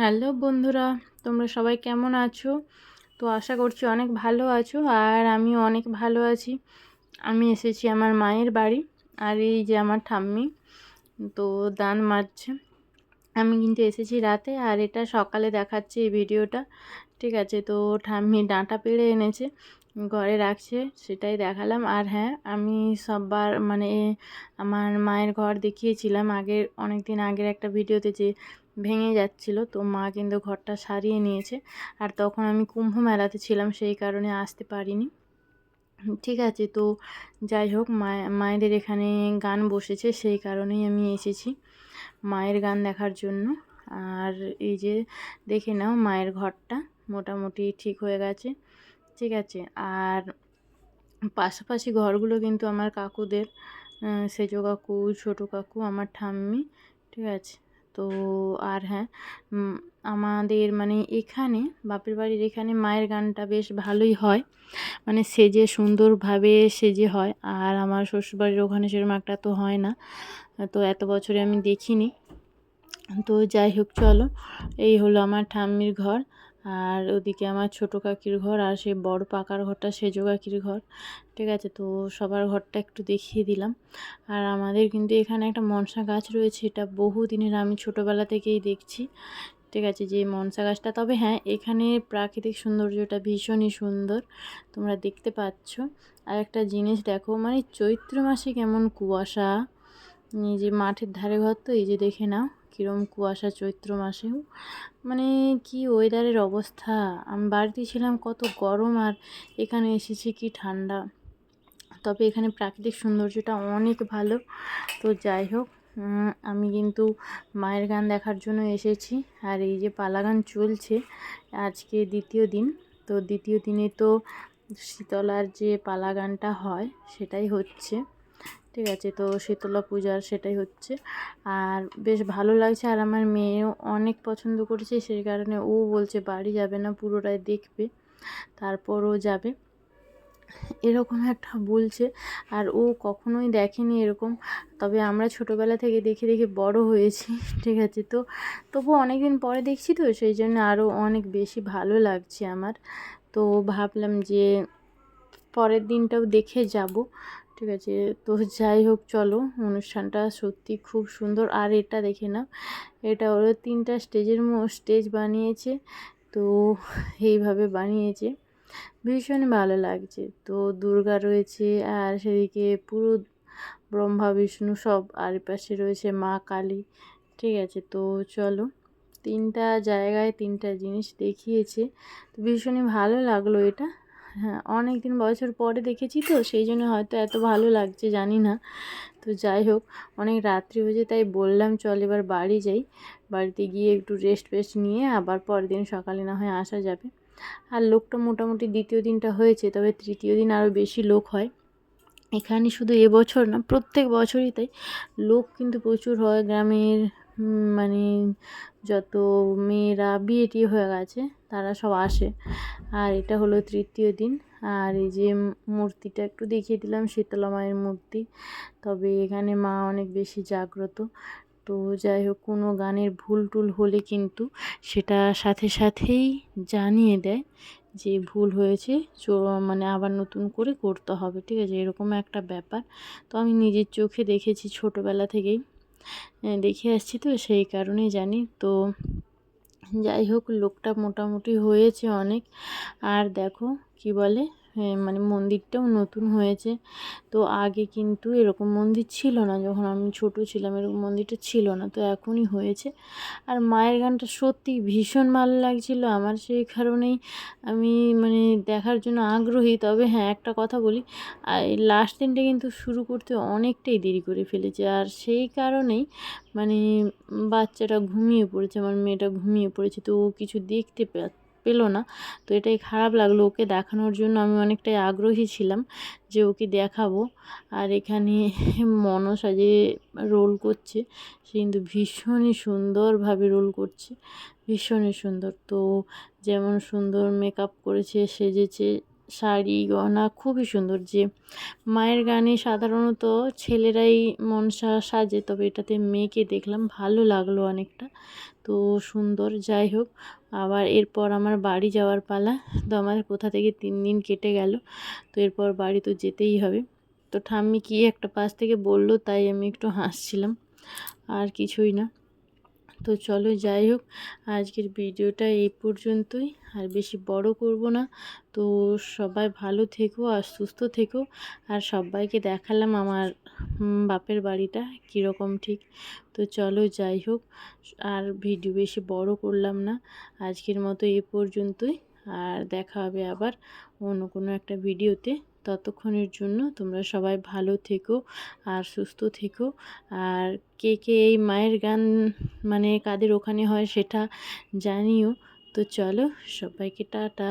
Hello বন্ধুরা, তোমরা সবাই কেমন আছো? তো আশা করছি অনেক ভালো আছো আর আমিও অনেক ভালো আছি। আমি এসেছি আমার মায়ের বাড়ি আর এই যে আমার ঠাম্মি তো দান মারছে। আমি কিন্তু এসেছি রাতে আর এটা সকালে দেখাচ্ছে এই ভিডিওটা, ঠিক আছে? তো ঠাম্মি ডাঁটা পেড়ে এনেছে, ঘরে রাখছে, সেটাই দেখালাম। আর হ্যাঁ আমি সববার মানে আমার মায়ের ঘর দেখিয়েছিলাম আগের অনেক দিন আগের একটা ভিডিওতে যে ভেঙে যাচ্ছিল। তো মা কিন্তু ঘরটা সারিয়ে নিয়েছে। আর তখন আমি কুম্ভ মেলাতে ছিলাম, সেই কারণে আসতে পারিনি। ঠিক আছে, তো যাই হোক মা মায়েদের এখানে গান বসেছে, সেই কারণেই আমি এসেছি মায়ের গান দেখার জন্য। আর এই যে দেখে নাও মায়ের ঘরটা, মোটামুটি ঠিক হয়ে গেছে। ঠিক আছে, আর পাশাপাশি ঘরগুলো কিন্তু আমার কাকুদের সেজো কাকু, ছোটো কাকু, আমার ঠাম্মি, ঠিক আছে। তো আর হ্যাঁ আমাদের মানে এখানে, বাপের বাড়ির এখানে মায়ের গানটা বেশ ভালোই হয়। মানে সেজে সুন্দরভাবে সেজে হয়। আর আমার শ্বশুরবাড়ির ওখানে সেরকম একটা তো হয় না। তো এত বছরে আমি দেখিনি। তো যাই হোক, চলো। এই হলো আমার ঠাম্মির ঘর। আর ওদিকে আমার ছোটো কাকির ঘর আর সেই বড় পাকার ঘরটা সেজো কাকির ঘর। ঠিক আছে, তো সবার ঘরটা একটু দেখিয়ে দিলাম। আর আমাদের কিন্তু এখানে একটা মনসা গাছ রয়েছে, এটা বহু দিনের আমি ছোটোবেলা থেকেই দেখছি। ঠিক আছে, যে মনসা গাছটা, তবে হ্যাঁ এখানে প্রাকৃতিক সৌন্দর্যটা ভীষণই সুন্দর, তোমরা দেখতে পাচ্ছ। আর একটা জিনিস দেখো মানে চৈত্র মাসে কেমন কুয়াশা, এই যে মাঠের ধারে ঘর তো, এই যে দেখে নাও। কীরম কুয়াশা চৈত্র মাসেও মানে কি ওয়েদারের অবস্থা? আমি বাড়িতে ছিলাম, কত গরম আর এখানে এসেছি কি ঠান্ডা। তবে এখানে প্রাকৃতিক সৌন্দর্যটা অনেক ভালো। তো যাই হোক আমি কিন্তু মায়ের গান দেখার জন্য এসেছি। আর এই যে পালা গান চলছে, আজকে দ্বিতীয় দিন। তো দ্বিতীয় দিনে তো শীতলার যে পালা গানটা হয়, সেটাই হচ্ছে। ঠিক আছে, তো শীতলা পূজার সেটাই হচ্ছে। আর বেশ ভালো লাগছে, আর আমার মেয়েও অনেক পছন্দ করেছে সেই কারণে ও বলছে বাড়ি যাবে না, পুরোটাই দেখবে, তারপরও যাবে। এরকম একটা বলছে, আর ও কখনোই দেখেনি এরকম। তবে আমরা ছোটোবেলা থেকে দেখে দেখে বড় হয়েছি, ঠিক আছে, তো তবু অনেক দিন পরে দেখছি তো, সেই জন্য আরও অনেক বেশি ভালো লাগছে আমার। তো ভাবলাম যে পরের দিনটাও দেখে যাব ঠিক আছে, তো যাই হোক চলো, অনুষ্ঠানটা সত্যি খুব সুন্দর। আর এটা দেখে না এটা ওরা তিনটা স্টেজের মো, স্টেজ বানিয়েছে, তো এইভাবে বানিয়েছে। ভীষণ ভালো লাগছে। তো দুর্গা রয়েছে, আর সেদিকে পুরো ব্রহ্মা, বিষ্ণু সব আর পাশে রয়েছে, মা, কালী, ঠিক আছে। তো চলো, তিনটা জায়গায় তিনটা জিনিস দেখিয়েছে, তো ভীষণই ভালো লাগল এটা। হ্যাঁ অনেক দিন বছর পরে দেখেছি তো, সেই জন্য হয়তো এত ভালো লাগছে, জানি না। তো যাই হোক, অনেক রাত্রি হয়েছে, তাই বললাম চল এবার বাড়ি যাই। বাড়িতে গিয়ে একটু রেস্ট ফেস্ট নিয়ে আবার পরের দিন সকালে না হয় আসা যাবে। আর লোকটা মোটামুটি দ্বিতীয় দিনটা হয়েছে, তবে তৃতীয় দিন আরও বেশি লোক হয়। এখানে শুধু এবছর না, প্রত্যেক বছরই তাই। লোক কিন্তু প্রচুর হয়, গ্রামের মানে যত মেয়েরা বিয়ে টিয়ে হয়ে গেছে, তারা সব আসে। আর এটা হলো তৃতীয় দিন। আর এই যে মূর্তিটা একটু দেখিয়ে দিলাম, শীতলা মায়ের মূর্তি। তবে এখানে মা অনেক বেশি জাগ্রত। তো যাই হোক, কোনো গানের ভুল টুল হলে কিন্তু সেটা সাথে সাথেই জানিয়ে দেয় যে ভুল হয়েছে মানে আবার নতুন করে করতে হবে। ঠিক আছে, এরকম একটা ব্যাপার। তো আমি নিজের চোখে দেখেছি ছোটোবেলা থেকেই। দেখে আসছি তো সেই কারণেই জানি। তো যাই হোক, লোকটা মোটামুটি হয়েছে অনেক। আর দেখো কি বলে মানে মন্দিরটাও নতুন হয়েছে। তো আগে কিন্তু এরকম মন্দির ছিল না। যখন আমি ছোট ছিলাম এরকম মন্দিরটা ছিল না, তো এখনই হয়েছে। আর মায়ের গানটা সত্যি ভীষণ ভালো লাগছিল। আমার সেই কারণেই আমি মানে দেখার জন্য আগ্রহী। তবে হ্যাঁ একটা কথা বলি এই লাস্ট দিনটা কিন্তু শুরু করতে অনেকটাই দেরি করে ফেলেছে। আর সেই কারণেই মানে বাচ্চাটা ঘুমিয়ে পড়েছে, আমার মেয়েটা ঘুমিয়ে পড়েছে, তো ও কিছু দেখতে পেল না। তো এটাই খারাপ লাগল ওকে দেখানোর জন্য। আমি অনেকটাই আগ্রহী ছিলাম যে ওকে দেখাবো। আর এখানে মনসা যে রোল করছে, সে কিন্তু ভীষণই সুন্দরভাবে রোল করছে। ভীষণই সুন্দর। তো যেমন সুন্দর মেকআপ করেছে, সেজেছে শাড়ি গহনা খুবই সুন্দর যে মায়ের গানে সাধারণত ছেলেরাই মনসা সাজে, তবে এটাতে মেয়েকে দেখলাম ভালো লাগল অনেকটা। তো সুন্দর, যাই হোক, আবার এরপর আমার বাড়ি যাওয়ার পালা। তো আমার কোথা থেকে তিন দিন কেটে গেল, তো এরপর বাড়ি তো যেতেই হবে। তো ঠাম্মি কি একটা পাশ থেকে বলল, তাই আমি একটু হাসছিলাম। আর কিছুই না। তো চলো যাই হোক, আজকের ভিডিওটা এই পর্যন্তই। আর বেশি বড় করব না। তো সবাই ভালো থেকো আর সুস্থ থেকো। আর সবাইকে দেখালাম আমার বাপের বাড়িটা কীরকম ঠিক। তো চলো যাই হোক, আর ভিডিও বেশি বড় করলাম না। আজকের মতো এ পর্যন্তই। আর দেখা হবে আবার অন্য কোনো একটা ভিডিওতে। ততক্ষণের জন্য তোমরা সবাই ভালো থেকো আর সুস্থ থেকো। আর কে কে এই মায়ের গান মানে কাদের ওখানে হয় সেটা জানিও। তো চলো সবাইকে টাটা।